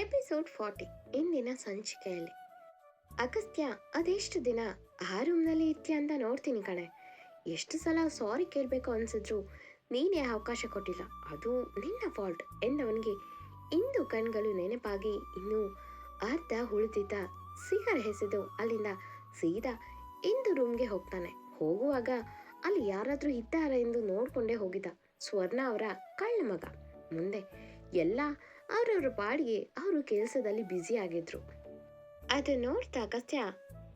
Episode forty ಇಂದಿನ ಸಂಚಿಕೆಯಲ್ಲಿ. ಅಗಸ್ತ್ಯ, ಅದೆಷ್ಟು ದಿನ ಆ ರೂಮ್ನಲ್ಲಿ ಇರ್ತೀಯ ಅಂತ ನೋಡ್ತೀನಿ ಕಣೆ. ಎಷ್ಟು ಸಲ ಸಾರಿ ಕೇಳಬೇಕು ಅನ್ಸಿದ್ರು. ನೀನೇ ಅವಕಾಶ ಕೊಟ್ಟಿಲ್ಲ. ಅದು ನಿನ್ನ ಫಾಲ್ಟ್ ಎಂದವನಿಗೆ ಇಂದು ಕಣ್ಗಳು ನೆನಪಾಗಿ ಇನ್ನೂ ಅರ್ಧ ಉಳಿದಿದ್ದ ಸಿಗರ್ ಹೆಸೆದು ಅಲ್ಲಿಂದ ಸೀದಾ ಇಂದು ರೂಮ್ಗೆ ಹೋಗ್ತಾನೆ. ಹೋಗುವಾಗ ಅಲ್ಲಿ ಯಾರಾದರೂ ಇದ್ದಾರಾ ಎಂದು ನೋಡಿಕೊಂಡೇ ಹೋಗಿದ್ದ ಸ್ವರ್ಣ ಅವರ ಕಳ್ಳ ಮಗ ಮುಂದೆ ಎಲ್ಲ ಅವ್ರವ್ರ ಪಾಡಿಗೆ ಅವರು ಕೆಲಸದಲ್ಲಿ ಬ್ಯುಸಿ ಆಗಿದ್ರು. ಅದು ನೋಡ್ತಾ ಕಸ್ಯ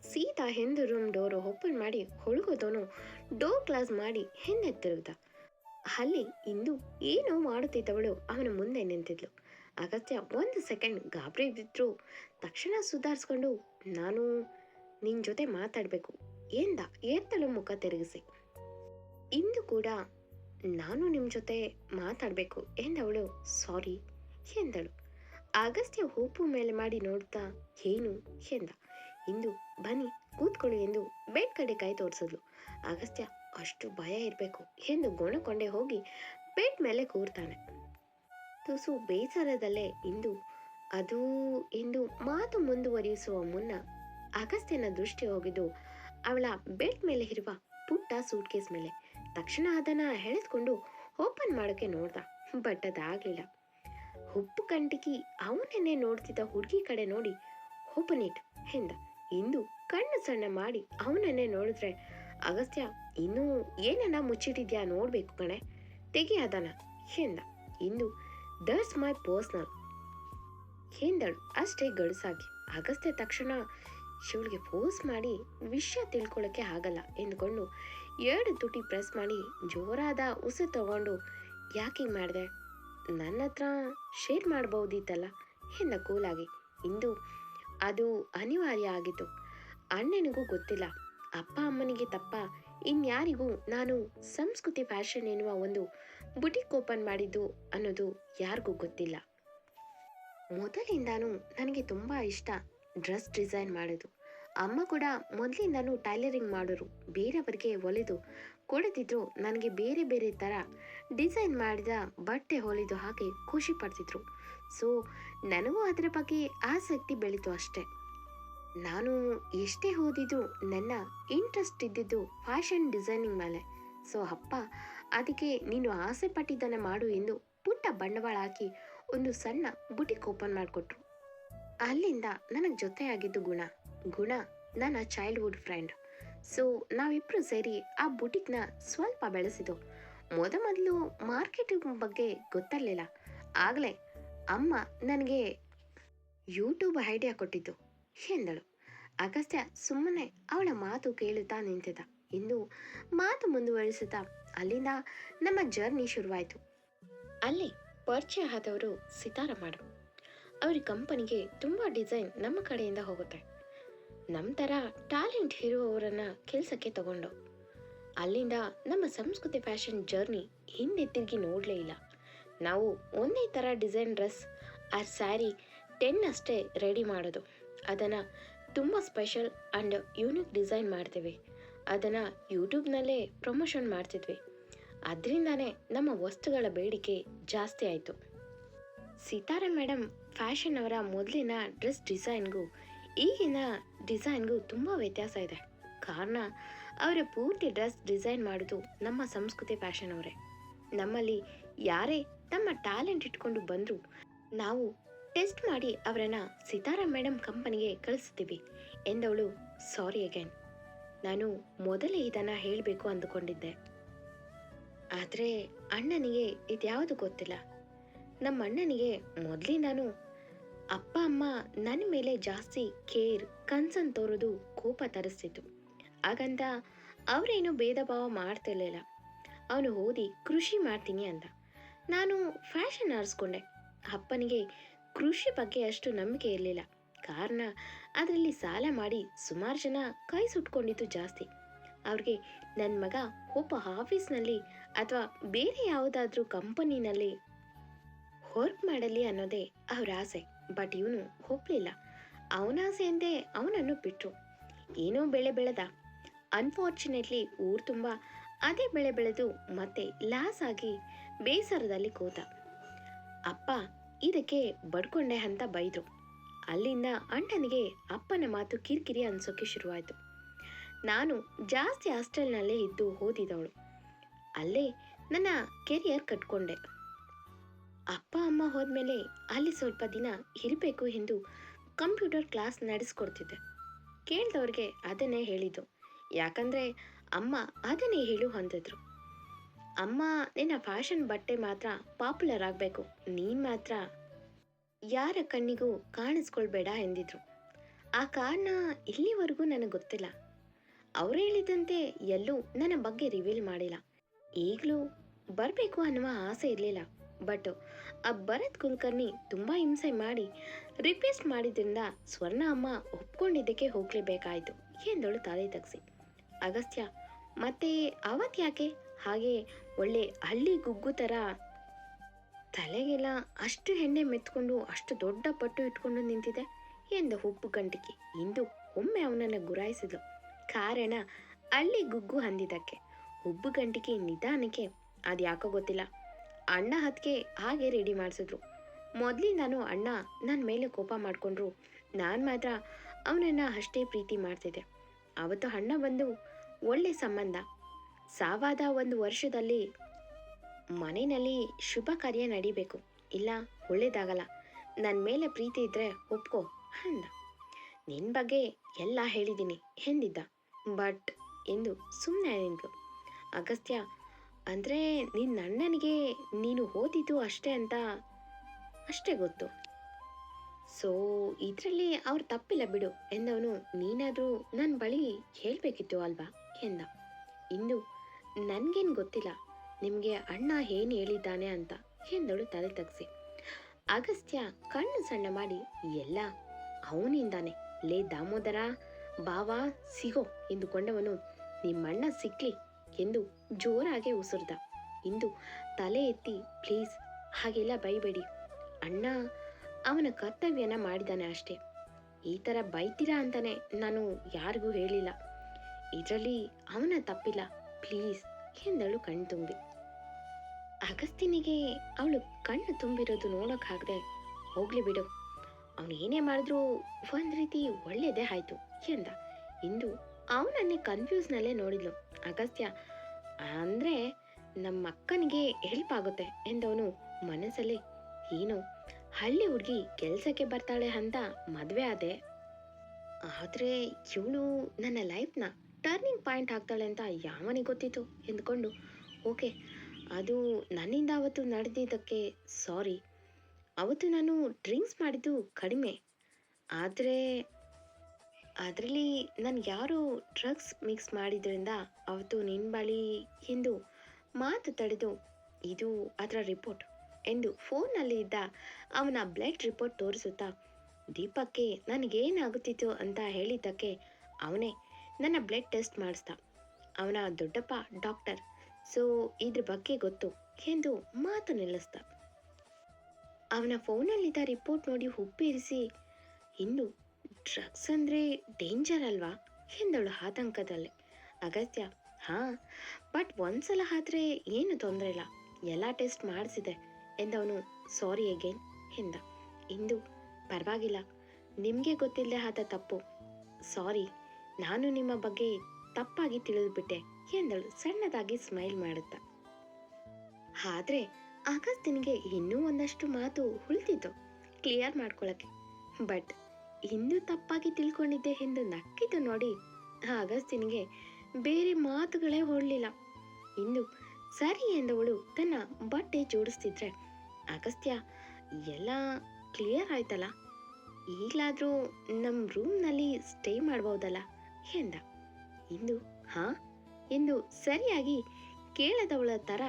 ಸೀತಾ ಹಿಂದು ರೂಮ್ ಡೋರ್ ಓಪನ್ ಮಾಡಿ ಹೊಳಗೋದವನು ಡೋರ್ ಕ್ಲಾಸ್ ಮಾಡಿ ಹಿಂದೆ ತಿರುಗ್ದ ಅಲ್ಲಿ ಇಂದು ಏನೋ ಮಾಡುತ್ತಿದ್ದವಳು ಅವನ ಮುಂದೆ ನಿಂತಿದ್ಲು. ಅಗತ್ಯ ಒಂದು ಸೆಕೆಂಡ್ ಗಾಬರಿ ಬಿದ್ದರು ತಕ್ಷಣ ಸುಧಾರಿಸ್ಕೊಂಡು, ನಾನು ನಿನ್ನ ಜೊತೆ ಮಾತಾಡಬೇಕು. ಎಂದ ಏರ್ತಳು ಮುಖ ತಿರುಗಿಸಿ. ಇಂದು ಕೂಡ ನಾನು ನಿಮ್ಮ ಜೊತೆ ಮಾತಾಡಬೇಕು ಎಂದವಳು, ಸಾರಿ. ಎಂದಳು. ಅಗಸ್ತ್ಯ ಹೂಪು ಮೇಲೆ ಮಾಡಿ ನೋಡ್ತಾ, ಏನು? ಎಂದ. ಇಂದು ಬನ್ನಿ, ಕೂತ್ಕೊಳ್ಳಿ ಎಂದು ಬೆಡ್ ಕಡೆ ಕೈ ತೋರಿಸಿದ್ಲು. ಅಗಸ್ತ್ಯ ಅಷ್ಟು ಭಯ ಇರಬೇಕು ಎಂದು ಗೊಣಕೊಂಡೆ ಹೋಗಿ ಬೆಡ್ ಮೇಲೆ ಕೂರ್ತಾನೆ. ತುಸು ಬೇಸರದಲ್ಲೇ, ಇಂದು ಅದು ಎಂದು ಮಾತು ಮುಂದುವರಿಸುವ ಮುನ್ನ ಅಗಸ್ತ್ಯನ ದೃಷ್ಟಿ ಹೋಗಿದ್ದು, ಅವಳ ಬೆಡ್ ಮೇಲೆ ಇರುವ ಪುಟ್ಟ ಸೂಟ್ಕೇಸ್ ಮೇಲೆ. ತಕ್ಷಣ ಅದನ್ನ ಎಳೆದುಕೊಂಡು ಓಪನ್ ಮಾಡೋಕ್ಕೆ ನೋಡ್ದ. ಬಟ್ ಅದಾಗ್ಲಿಲ್ಲ ಉಪ್ಪು ಕಂಟಿಕಿ ಅವನನ್ನೇ ನೋಡ್ತಿದ್ದ ಹುಡುಗಿ ಕಡೆ ನೋಡಿ ಓಪನ್ ಇಟ್ ಎಂದ ಇಂದು ಕಣ್ಣು ಸಣ್ಣ ಮಾಡಿ ಅವನನ್ನೇ ನೋಡಿದ್ರೆ ಅಗಸ್ತ್ಯ ಇನ್ನೂ ಏನನ್ನ ಮುಚ್ಚಿಟ್ಟಿದ್ಯಾ ನೋಡ್ಬೇಕು ಕಣೆ, ತೆಗಿ ಅದನ ಎಂದ ಇಂದು ದಟ್ಸ್ ಮೈ ಪರ್ಸ್ನಲ್ ಎಂದಳು ಅಷ್ಟೇ ಗಡುಸಾಗಿ. ಅಗಸ್ತ್ಯ ತಕ್ಷಣ ಶಿವಳಿಗೆ ಪೋಸ್ ಮಾಡಿ ವಿಷಯ ತಿಳ್ಕೊಳ್ಳೋಕೆ ಆಗಲ್ಲ ಎಂದುಕೊಂಡು ಎರಡು ತುಟಿ ಪ್ರೆಸ್ ಮಾಡಿ ಜೋರಾದ ಉಸಿ ತಗೊಂಡು, ಯಾಕೆ ಮಾಡಿದೆ? ನನ್ನ ಹತ್ರ ಶೇರ್ ಮಾಡ್ಬೋದಿತ್ತಲ್ಲ? ಎಂದ ಕೂಲಾಗಿ. ಇಂದು ಅದು ಅನಿವಾರ್ಯ ಆಗಿತ್ತು. ಅಣ್ಣನಿಗೂ ಗೊತ್ತಿಲ್ಲ. ಅಪ್ಪ ಅಮ್ಮನಿಗೆ ತಪ್ಪ. ಇನ್ಯಾರಿಗೂ ನಾನು ಸಂಸ್ಕೃತಿ ಫ್ಯಾಷನ್ ಎನ್ನುವ ಒಂದು ಬುಟಿಕ್ ಓಪನ್ ಮಾಡಿದ್ದು ಅನ್ನೋದು ಯಾರಿಗೂ ಗೊತ್ತಿಲ್ಲ. ಮೊದಲಿಂದಾನು ನನಗೆ ತುಂಬ ಇಷ್ಟ ಡ್ರೆಸ್ ಡಿಸೈನ್ ಮಾಡೋದು. ಅಮ್ಮ ಕೂಡ ಮೊದಲಿಂದಾನು ಟೈಲರಿಂಗ್ ಮಾಡೋರು. ಬೇರೆಯವರಿಗೆ ಹೊಲಿದು ಕೊಡದಿದ್ರು ನನಗೆ ಬೇರೆ ಬೇರೆ ಥರ ಡಿಸೈನ್ ಮಾಡಿದ ಬಟ್ಟೆ ಹೊಲಿದು ಹಾಕಿ ಖುಷಿ ಪಡ್ತಿದ್ರು. ಸೊ ನನಗೂ ಅದರ ಬಗ್ಗೆ ಆಸಕ್ತಿ ಬೆಳೀತು ಅಷ್ಟೆ. ನಾನು ಎಷ್ಟೇ ಓದಿದ್ರು ನನ್ನ ಇಂಟ್ರೆಸ್ಟ್ ಇದ್ದಿದ್ದು ಫ್ಯಾಷನ್ ಡಿಸೈನಿಂಗ್ ಮೇಲೆ. ಸೊ ಅಪ್ಪ, ಅದಕ್ಕೆ ನೀನು ಆಸೆ ಪಟ್ಟಿದ್ದನ್ನು ಮಾಡು ಎಂದು ಪುಟ್ಟ ಬಂಡವಾಳ ಹಾಕಿ ಒಂದು ಸಣ್ಣ ಬುಟಿಕ್ ಓಪನ್ ಮಾಡಿಕೊಟ್ರು. ಅಲ್ಲಿಂದ ನನಗೆ ಜೊತೆಯಾಗಿದ್ದು ಗುಣ. ಗುಣ, ನನ್ನ ಚೈಲ್ಡ್ಹುಡ್ ಫ್ರೆಂಡ್ ಸೊ ನಾವಿಬ್ರು ಸೇರಿ ಆ ಬುಟಿಕ್ನ ಸ್ವಲ್ಪ ಬೆಳೆಸಿದ್ದು ಮೊದ ಮೊದಲು ಮಾರ್ಕೆಟಿಂಗ್ ಬಗ್ಗೆ ಗೊತ್ತಿರಲಿಲ್ಲ. ಆಗಲೇ ಅಮ್ಮ ನನಗೆ ಯೂಟ್ಯೂಬ್ ಐಡಿಯಾ ಕೊಟ್ಟಿದ್ದು, ಎಂದಳು. ಅಗಸ್ತ್ಯ ಸುಮ್ಮನೆ ಅವಳ ಮಾತು ಕೇಳುತ್ತಾ ನಿಂತಿದ್ದ. ಇನ್ನು ಮಾತು ಮುಂದುವರಿಸುತ್ತಾ ಅಲ್ಲಿಂದ ನಮ್ಮ ಜರ್ನಿ ಶುರುವಾಯಿತು. ಅಲ್ಲಿ ಪರಿಚಯ ಆದವರು ಸಿತಾರ ಮಾಡು. ಅವ್ರ ಕಂಪನಿಗೆ ತುಂಬ ಡಿಸೈನ್ ನಮ್ಮ ಕಡೆಯಿಂದ ಹೋಗುತ್ತೆ. ನಮ್ಮ ಥರ ಟ್ಯಾಲೆಂಟ್ ಇರುವವರನ್ನ ಕೆಲಸಕ್ಕೆ ತಗೊಂಡು. ಅಲ್ಲಿಂದ ನಮ್ಮ ಸಂಸ್ಕೃತಿ ಫ್ಯಾಷನ್ ಜರ್ನಿ ಹಿಂದೆ ತಿರುಗಿ ನೋಡಲೇ ಇಲ್ಲ. ನಾವು ಒಂದೇ ಥರ ಡಿಸೈನ್ ಡ್ರೆಸ್, ಆ ಸ್ಯಾರಿ, ಟೆನ್ ಅಷ್ಟೇ ರೆಡಿ ಮಾಡೋದು. ಅದನ್ನು ತುಂಬ ಸ್ಪೆಷಲ್ ಆ್ಯಂಡ್ ಯೂನಿಕ್ ಡಿಸೈನ್ ಮಾಡ್ತೀವಿ. ಅದನ್ನು ಯೂಟ್ಯೂಬ್ನಲ್ಲೇ ಪ್ರಮೋಷನ್ ಮಾಡ್ತಿದ್ವಿ. ಅದರಿಂದನೇ ನಮ್ಮ ವಸ್ತುಗಳ ಬೇಡಿಕೆ ಜಾಸ್ತಿ ಆಯಿತು. ಸೀತಾರಾಮ್ ಮೇಡಮ್ ಫ್ಯಾಷನ್ ಅವರ ಮೊದಲಿನ ಡ್ರೆಸ್ ಡಿಸೈನ್ಗೂ ಈಗಿನ ಡಿಸೈನ್ಗೂ ತುಂಬ ವ್ಯತ್ಯಾಸ ಇದೆ. ಕಾರಣ, ಅವರ ಪೂರ್ತಿ ಡ್ರೆಸ್ ಡಿಸೈನ್ ಮಾಡೋದು ನಮ್ಮ ಸಂಸ್ಕೃತಿ ಫ್ಯಾಷನ್ ಅವರೇ. ನಮ್ಮಲ್ಲಿ ಯಾರೇ ತಮ್ಮ ಟ್ಯಾಲೆಂಟ್ ಇಟ್ಕೊಂಡು ಬಂದರೂ, ನಾವು ಟೆಸ್ಟ್ ಮಾಡಿ ಅವರನ್ನ ಸಿತಾರಾ ಮೇಡಮ್ ಕಂಪನಿಗೆ ಕಳಿಸ್ತೀವಿ ಎಂದವಳು ಸಾರಿ ಅಗೇನ್. ನಾನು ಮೊದಲೇ ಇದನ್ನು ಹೇಳಬೇಕು ಅಂದುಕೊಂಡಿದ್ದೆ. ಆದರೆ ಅಣ್ಣನಿಗೆ ಇದ್ಯಾವುದು ಗೊತ್ತಿಲ್ಲ. ನಮ್ಮ ಅಣ್ಣನಿಗೆ ಮೊದಲಿಂದಾನು ಅಪ್ಪ, ಅಮ್ಮ ನನ್ನ ಮೇಲೆ ಜಾಸ್ತಿ ಕೇರ್ ಕನ್ಸನ್ ತೋರೋದು ಕೋಪ ತರಿಸ್ತಿತ್ತು. ಹಾಗಂತ ಅವರೇನು ಭೇದ ಭಾವ ಮಾಡ್ತಿರ್ಲಿಲ್ಲ. ಅವನು ಓದಿ ಕೃಷಿ ಮಾಡ್ತೀನಿ ಅಂತ ನಾನು ಫ್ಯಾಷನ್ ಆರಿಸ್ಕೊಂಡೆ. ಅಪ್ಪನಿಗೆ ಕೃಷಿ ಬಗ್ಗೆ ಅಷ್ಟು ನಂಬಿಕೆ ಇರಲಿಲ್ಲ. ಕಾರಣ ಅದರಲ್ಲಿ ಸಾಲ ಮಾಡಿ ಸುಮಾರು ಜನ ಕೈ ಸುಟ್ಕೊಂಡಿದ್ದು ಜಾಸ್ತಿ. ಅವ್ರಿಗೆ ನನ್ನ ಮಗ ಒಬ್ಬ ಆಫೀಸ್ನಲ್ಲಿ ಅಥವಾ ಬೇರೆ ಯಾವುದಾದ್ರೂ ಕಂಪನಿನಲ್ಲಿ ವರ್ಕ್ ಮಾಡಲಿ ಅನ್ನೋದೇ ಅವರ ಆಸೆ. ಬಟ್ ಇವನು ಹೋಗ್ಲಿಲ್ಲ. ಅವನ ಆಸೆಯಂತೆ ಅವನನ್ನು ಬಿಟ್ರು. ಏನೋ ಬೆಳೆ ಬೆಳೆದ. ಅನ್ಫಾರ್ಚುನೇಟ್ಲಿ ಊರು ತುಂಬ ಅದೇ ಬೆಳೆ ಬೆಳೆದು ಮತ್ತೆ ಲಾಸ್ ಆಗಿ ಬೇಸರದಲ್ಲಿ ಕೂತ. ಅಪ್ಪ ಇದಕ್ಕೆ ಬಡ್ಕೊಂಡೆ ಅಂತ ಬೈದ್ರು. ಅಲ್ಲಿಂದ ಅಣ್ಣನಿಗೆ ಅಪ್ಪನ ಮಾತು ಕಿರಿಕಿರಿ ಅನ್ಸೋಕೆ ಶುರುವಾಯಿತು. ನಾನು ಜಾಸ್ತಿ ಹಾಸ್ಟೆಲ್ನಲ್ಲೇ ಇದ್ದು ಓದಿದವಳು. ಅಲ್ಲೇ ನನ್ನ ಕೆರಿಯರ್ ಕಟ್ಕೊಂಡೆ. ಅಪ್ಪ, ಅಮ್ಮ ಹೋದ್ಮೇಲೆ ಅಲ್ಲಿ ಸ್ವಲ್ಪ ದಿನ ಇರಬೇಕು ಎಂದು ಕಂಪ್ಯೂಟರ್ ಕ್ಲಾಸ್ ನಡೆಸ್ಕೊಡ್ತಿದ್ದೆ. ಕೇಳಿದವ್ರಿಗೆ ಅದನ್ನೇ ಹೇಳಿದ್ದು. ಯಾಕಂದರೆ ಅಮ್ಮ ಅದನ್ನೇ ಹೇಳು ಹೊಂದಿದ್ರು ಅಮ್ಮ, ನಿನ್ನ ಫ್ಯಾಷನ್ ಬಟ್ಟೆ ಮಾತ್ರ ಪಾಪ್ಯುಲರ್ ಆಗಬೇಕು. ನೀನು ಮಾತ್ರ ಯಾರ ಕಣ್ಣಿಗೂ ಕಾಣಿಸ್ಕೊಳ್ಬೇಡ ಎಂದಿದ್ರು. ಆ ಕಾರಣ ಇಲ್ಲಿವರೆಗೂ ನನಗೆ ಗೊತ್ತಿಲ್ಲ. ಅವರು ಹೇಳಿದಂತೆ ಎಲ್ಲೂ ನನ್ನ ಬಗ್ಗೆ ರಿವೀಲ್ ಮಾಡಿಲ್ಲ. ಈಗಲೂ ಬರಬೇಕು ಅನ್ನುವ ಆಸೆ ಇರಲಿಲ್ಲ. ಬಟ್ ಆ ಭರತ್ ಕುಲಕರ್ಣಿ ತುಂಬ ಹಿಂಸೆ ಮಾಡಿ ರಿಕ್ವೆಸ್ಟ್ ಮಾಡಿದ್ರಿಂದ ಸ್ವರ್ಣ ಅಮ್ಮ ಒಪ್ಕೊಂಡಿದ್ದಕ್ಕೆ ಹೋಗಲೇಬೇಕಾಯಿತು. ಎಂದಳು ತಲೆ ತಗ್ಸಿ. ಅಗಸ್ತ್ಯ, ಮತ್ತೆ ಅವತ್ ಯಾಕೆ? ಹಾಗೆ ಒಳ್ಳೆ ಹಳ್ಳಿ ಗುಗ್ಗು ಥರ ತಲೆಗೆಲ್ಲ ಅಷ್ಟು ಹೆಣ್ಣೆ ಮೆತ್ಕೊಂಡು ಅಷ್ಟು ದೊಡ್ಡ ಪಟ್ಟು ಇಟ್ಕೊಂಡು ನಿಂತಿದೆ ಎಂದು ಹುಬ್ಬು ಗಂಟಿಕೆ ಇಂದು ಒಮ್ಮೆ ಅವನನ್ನು ಗುರಾಯಿಸಿದ್ಲು. ಕಾರಣ ಹಳ್ಳಿ ಗುಗ್ಗು ಅಂದಿದ್ದಕ್ಕೆ. ಹುಬ್ಬು ಗಂಟಿಕೆ ನಿಧಾನಕ್ಕೆ ಅದು ಯಾಕೋ ಗೊತ್ತಿಲ್ಲ. ಅಣ್ಣ ಹತ್ಕೆ ಹಾಗೆ ರೆಡಿ ಮಾಡಿಸಿದ್ರು. ಮೊದಲಿಂದಾನು ಅಣ್ಣ ನನ್ನ ಮೇಲೆ ಕೋಪ ಮಾಡಿಕೊಂಡ್ರು. ನಾನು ಮಾತ್ರ ಅವನನ್ನು ಅಷ್ಟೇ ಪ್ರೀತಿ ಮಾಡ್ತಿದ್ದೆ. ಅವತ್ತು ಅಣ್ಣ ಬಂದು ಒಳ್ಳೆ ಸಂಬಂಧ. ಸಾವಾದ ಒಂದು ವರ್ಷದಲ್ಲಿ ಮನೆಯಲ್ಲಿ ಶುಭ ಕಾರ್ಯ ನಡಿಬೇಕು. ಇಲ್ಲ, ಒಳ್ಳೇದಾಗಲ್ಲ. ನನ್ನ ಮೇಲೆ ಪ್ರೀತಿ ಇದ್ರೆ ಒಪ್ಕೋ ಅಂದ. ನಿನ್ನ ಬಗ್ಗೆ ಎಲ್ಲ ಹೇಳಿದ್ದೀನಿ ಎಂದಿದ್ದ. ಬಟ್ ಎಂದು ಸುಮ್ಮನೆ ನಿಂತು. ಅಗಸ್ತ್ಯ ಅಂದರೆ ನಿನ್ನ ಅಣ್ಣನಿಗೆ ನೀನು ಓದಿದ್ದು ಅಷ್ಟೇ ಅಂತ? ಅಷ್ಟೇ ಗೊತ್ತು. ಸೊ ಇದರಲ್ಲಿ ಅವ್ರು ತಪ್ಪಿಲ್ಲ ಬಿಡು ಎಂದವನು. ನೀನಾದರೂ ನನ್ನ ಬಳಿ ಹೇಳಬೇಕಿತ್ತು ಅಲ್ವಾ ಎಂದ. ಇಂದು ನನಗೇನು ಗೊತ್ತಿಲ್ಲ. ನಿಮಗೆ ಅಣ್ಣ ಏನು ಹೇಳಿದ್ದಾನೆ ಅಂತ ಎಂದಳು ತಲೆ ತಗ್ಸಿ. ಅಗಸ್ತ್ಯ ಕಣ್ಣು ಸಣ್ಣ ಮಾಡಿ, ಎಲ್ಲ ಅವನಿಂದಾನೆ. ಲೇ ದಾಮೋದರ, ಬಾವಾ, ಸಿಗೋ ಎಂದುಕೊಂಡವನು. ನಿಮ್ಮಣ್ಣ ಸಿಕ್ಲಿ ಎಂದು ಜೋರಾಗಿ ಉಸುರ್ದ. ಇಂದು ತಲೆ ಎತ್ತಿ, ಪ್ಲೀಸ್, ಹಾಗೆಲ್ಲ ಬೈಬೇಡಿ. ಅಣ್ಣ ಅವನ ಕರ್ತವ್ಯನ ಮಾಡಿದಾನೆ ಅಷ್ಟೇ. ಈ ಥರ ಬೈತೀರಾ ಅಂತಾನೆ ನಾನು ಯಾರಿಗೂ ಹೇಳಿಲ್ಲ. ಇದರಲ್ಲಿ ಅವನ ತಪ್ಪಿಲ್ಲ. ಪ್ಲೀಸ್, ಎಂದಳು ಕಣ್ಣು ತುಂಬಿ. ಅಗಸ್ತಿನಿಗೆ ಅವಳು ಕಣ್ಣು ತುಂಬಿರೋದು ನೋಡೋಕ್ಕಾಗದೆ, ಹೋಗ್ಲಿ ಬಿಡು. ಅವನು ಏನೇ ಮಾಡಿದ್ರೂ ಒಂದು ರೀತಿ ಒಳ್ಳೇದೇ ಆಯ್ತು, ಎಂದ. ಇಂದು ಅವನನ್ನೇ ಕನ್ಫ್ಯೂಸ್ನಲ್ಲೇ ನೋಡಿದ್ಲು. ಅಗಸ್ತ್ಯ, ಅಂದರೆ ನಮ್ಮ ಅಕ್ಕನಿಗೆ ಹೆಲ್ಪ್ ಆಗುತ್ತೆ, ಎಂದವನು ಮನಸ್ಸಲ್ಲಿ. ಏನು, ಹಳ್ಳಿ ಹುಡುಗಿ ಕೆಲಸಕ್ಕೆ ಬರ್ತಾಳೆ ಅಂತ ಮದುವೆ ಆದೆ. ಆದರೆ ಇವಳು ನನ್ನ ಲೈಫ್ನ ಟರ್ನಿಂಗ್ ಪಾಯಿಂಟ್ ಆಗ್ತಾಳೆ ಅಂತ ಯಾವನಿಗೆ ಗೊತ್ತಿತ್ತು? ಎಂದುಕೊಂಡು, ಓಕೆ, ಅದು ನನ್ನಿಂದ ಅವತ್ತು ನಡೆದಿದ್ದಕ್ಕೆ ಸಾರಿ ಅವತ್ತು ನಾನು ಡ್ರಿಂಕ್ಸ್ ಮಾಡಿದ್ದು ಕಡಿಮೆ. ಆದರೆ ಅದರಲ್ಲಿ ನಾನು ಯಾರು ಡ್ರಗ್ಸ್ ಮಿಕ್ಸ್ ಮಾಡಿದ್ರಿಂದ ಅವತ್ತು ನಿನ್ನ ಬಳಿ ಎಂದು ಮಾತು ತಡೆದು, ಇದು ಅದರ ರಿಪೋರ್ಟ್ ಎಂದು ಫೋನ್ನಲ್ಲಿ ಇದ್ದ ಅವನ ಬ್ಲಡ್ ರಿಪೋರ್ಟ್ ತೋರಿಸುತ್ತಾ, ದೀಪಕ್ಕೆ ನನಗೇನಾಗುತ್ತಿತ್ತು ಅಂತ ಹೇಳಿದ್ದಕ್ಕೆ ಅವನೇ ನನ್ನ ಬ್ಲಡ್ ಟೆಸ್ಟ್ ಮಾಡಿಸ್ದ. ಅವನ ದೊಡ್ಡಪ್ಪ ಡಾಕ್ಟರ್ ಸೊ ಇದ್ರ ಬಗ್ಗೆ ಗೊತ್ತು ಎಂದು ಮಾತು ನಿಲ್ಲಿಸ್ದ. ಅವನ ಫೋನಲ್ಲಿದ್ದ ರಿಪೋರ್ಟ್ ನೋಡಿ ಉಪ್ಪಿರಿಸಿ, ಇನ್ನು ಡ್ರಗ್ಸ್ ಅಂದರೆ ಡೇಂಜರ್ ಅಲ್ವಾ? ಎಂದಳು ಆತಂಕದಲ್ಲಿ. ಅಗತ್ಯ, ಹಾಂ ಬಟ್ ಒಂದ್ಸಲ ಆದ್ರೆ ಏನು ತೊಂದರೆ ಇಲ್ಲ. ಎಲ್ಲ ಟೆಸ್ಟ್ ಮಾಡಿಸಿದೆ ಎಂದವನು ಸಾರಿ ಅಗೇನ್ ಎಂದ. ಇಂದು, ಪರವಾಗಿಲ್ಲ. ನಿಮಗೆ ಗೊತ್ತಿಲ್ಲದೆ ಆದ ತಪ್ಪು. ಸಾರಿ ನಾನು ನಿಮ್ಮ ಬಗ್ಗೆ ತಪ್ಪಾಗಿ ತಿಳಿದುಬಿಟ್ಟೆ, ಎಂದಳು, ಸಣ್ಣದಾಗಿ ಸ್ಮೈಲ್ ಮಾಡುತ್ತಾ. ಆದ್ರೆ ನಿನಗೆ ಇನ್ನೂ ಒಂದಷ್ಟು ಮಾತು ಉಳಿದಿತ್ತು ಕ್ಲಿಯರ್ ಮಾಡ್ಕೊಳ್ಳೋಕ್ಕೆ ಬಟ್ ಇನ್ನೂ ತಪ್ಪಾಗಿ ತಿಳ್ಕೊಂಡಿದ್ದೆ ಎಂದು ನಕ್ಕಿತು ನೋಡಿ. ಆಗಸ್ತಿನಿಗೆ ಬೇರೆ ಮಾತುಗಳೇ ಹೊರಲಿಲ್ಲ ಇನ್ನು ಸರಿ ಎಂದವಳು ತನ್ನ ಬಟ್ಟೆ ಜೋಡಿಸ್ತಿದ್ರೆ. ಅಗಸ್ತ್ಯ, ಎಲ್ಲ ಕ್ಲಿಯರ್ ಆಯ್ತಲ್ಲ? ಈಗಲಾದರೂ ನಮ್ಮ ರೂಮ್ನಲ್ಲಿ ಸ್ಟೇ ಮಾಡ್ಬೋದಲ್ಲ? ಎಂದ. ಇಂದು ಹಾ? ಎಂದು ಸರಿಯಾಗಿ ಕೇಳದವಳ ಥರ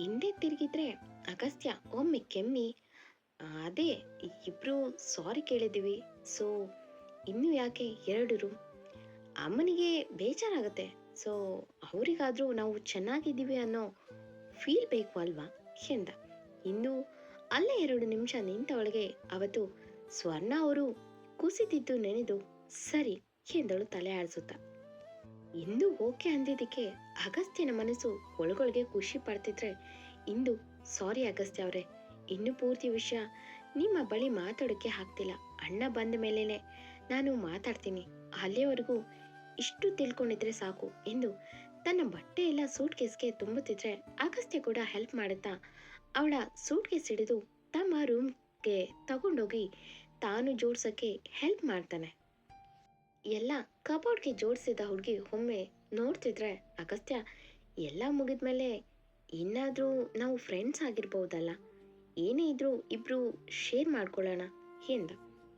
ಹಿಂದೆ ತಿರುಗಿದ್ರೆ ಅಗಸ್ತ್ಯ ಒಮ್ಮೆ ಕೆಮ್ಮಿ ಅದೇ ಇಬ್ಬರು ಸಾರಿ ಕೇಳಿದ್ದೀವಿ. ಸೊ ಇನ್ನೂ ಯಾಕೆ ಎರಡು ರೂಮ್ ಅಮ್ಮನಿಗೆ ಬೇಜಾರಾಗುತ್ತೆ. ಸೊ ಅವರಿಗಾದರೂ ನಾವು ಚೆನ್ನಾಗಿದ್ದೀವಿ ಅನ್ನೋ ಫೀಲ್ ಬೇಕು ಅಲ್ವಾ? ಎಂದ. ಇನ್ನು ಅಲ್ಲೇ ಎರಡು ನಿಮಿಷ ನಿಂತವಳಿಗೆ ಅವತ್ತು ಸ್ವರ್ಣ ಅವರು ಕುಸಿದಿದ್ದು ನೆನೆದು ಸರಿ ಎಂದಳು ತಲೆ ಆಡಿಸುತ್ತಾ ಇಂದು ಓಕೆ ಅಂದಿದ್ದಕ್ಕೆ ಅಗಸ್ತ್ಯನ ಮನಸ್ಸು ಒಳಗೊಳಗೆ ಖುಷಿ ಪಡ್ತಿದ್ರೆ ಇಂದು ಸಾರಿ ಅಗಸ್ತ್ಯ ಅವರೇ ಇನ್ನು ಪೂರ್ತಿ ವಿಷಯ. ನಿಮ್ಮ ಬಳಿ ಮಾತಾಡೋಕ್ಕೆ ಆಗ್ತಿಲ್ಲ. ಅಣ್ಣ ಬಂದ ಮೇಲೇನೆ ನಾನು ಮಾತಾಡ್ತೀನಿ. ಅಲ್ಲಿಯವರೆಗೂ ಇಷ್ಟು ತಿಳ್ಕೊಂಡಿದ್ರೆ ಸಾಕು ಎಂದು ತನ್ನ ಬಟ್ಟೆ ಎಲ್ಲ ಸೂಟ್ ಕೇಸ್ಗೆ ತುಂಬುತ್ತಿದ್ರೆ ಅಗಸ್ತ್ಯ ಕೂಡ ಹೆಲ್ಪ್ ಮಾಡುತ್ತಾ ಅವಳ ಸೂಟ್ ಕೇಸ್ ಹಿಡಿದು ತಮ್ಮ ರೂಮ್ಗೆ ತಗೊಂಡೋಗಿ ತಾನು ಜೋಡಿಸೋಕ್ಕೆ ಹೆಲ್ಪ್ ಮಾಡ್ತಾನೆ. ಎಲ್ಲ ಕಬೋರ್ಡ್ಗೆ ಜೋಡಿಸಿದ ಹುಡುಗಿ ಒಮ್ಮೆ ನೋಡ್ತಿದ್ರೆ ಅಗಸ್ತ್ಯ ಎಲ್ಲ ಮುಗಿದ್ಮೇಲೆ ಇನ್ನಾದರೂ ನಾವು ಫ್ರೆಂಡ್ಸ್ ಆಗಿರ್ಬೋದಲ್ಲ. ಏನೇ ಇದ್ರೂ ಇಬ್ರು ಶೇರ್ ಮಾಡ್ಕೊಳ್ಳೋಣ ಎಂದ.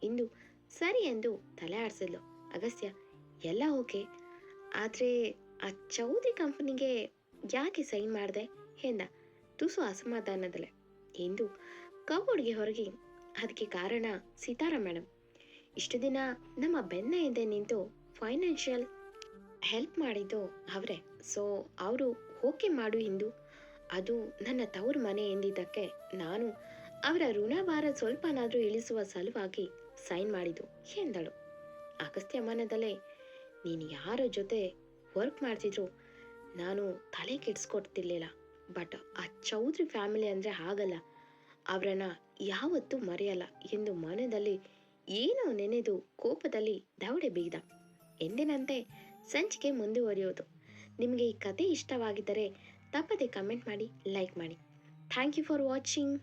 ಇಂದು ಸರಿ ಎಂದು ತಲೆ ಆಡಿಸಿದ್ಲು. ಅಗಸ್ತ್ಯ, ಎಲ್ಲ ಓಕೆ. ಆದರೆ ಆ ಚೌಧರಿ ಕಂಪನಿಗೆ ಯಾಕೆ ಸೈನ್ ಮಾಡಿದೆ ಎಂದ. ತುಸು ಅಸಮಾಧಾನದಲ್ಲೇ. ಎಂದು ಕಬೋರ್ಡ್ಗೆ ಹೊರಗೆ ಅದಕ್ಕೆ ಕಾರಣ ಸಿತಾರಾ ಮೇಡಮ್ ಇಷ್ಟು ದಿನ ನಮ್ಮ ಬೆನ್ನ ಇದೆ ನಿಂತು ಫೈನಾನ್ಷಿಯಲ್ ಹೆಲ್ಪ್ ಮಾಡಿದ್ದು ಅವರೇ. ಸೊ ಅವರು ಓಕೆ ಮಾಡು ಎಂದು ಅದು ನನ್ನ ತವರು ಮನೆ ಎಂದಿದ್ದಕ್ಕೆ ನಾನು ಅವರ ಋಣಭಾರ ಸ್ವಲ್ಪನಾದರೂ ಇಳಿಸುವ ಸಲುವಾಗಿ ಸೈನ್ ಮಾಡಿದ್ದು ಎಂದಳು. ಅಗಸ್ತ್ಯ ಮನದಲ್ಲೇ ನೀನು ಯಾರ ಜೊತೆ ವರ್ಕ್ ಮಾಡ್ತಿದ್ರು ನಾನು ತಲೆ ಕೆಡಿಸ್ಕೊಡ್ತಿರ್ಲಿಲ್ಲ. ಬಟ್ ಆ ಚೌಧರಿ ಫ್ಯಾಮಿಲಿ ಅಂದರೆ ಆಗಲ್ಲ ಅವರನ್ನ ಯಾವತ್ತೂ ಮರೆಯಲ್ಲ ಎಂದು ಮನದಲ್ಲಿ ಏನೋ ನೆನೆದು ಕೋಪದಲ್ಲಿ ದವಡೆ ಬೀದ ಎಂದಿನಂತೆ ಸಂಚಿಕೆ ಮುಂದುವರಿಯೋದು. ನಿಮಗೆ ಈ ಕತೆ ಇಷ್ಟವಾಗಿದ್ದರೆ ತಪ್ಪದೆ ಕಮೆಂಟ್ ಮಾಡಿ ಲೈಕ್ ಮಾಡಿ. Thank you for watching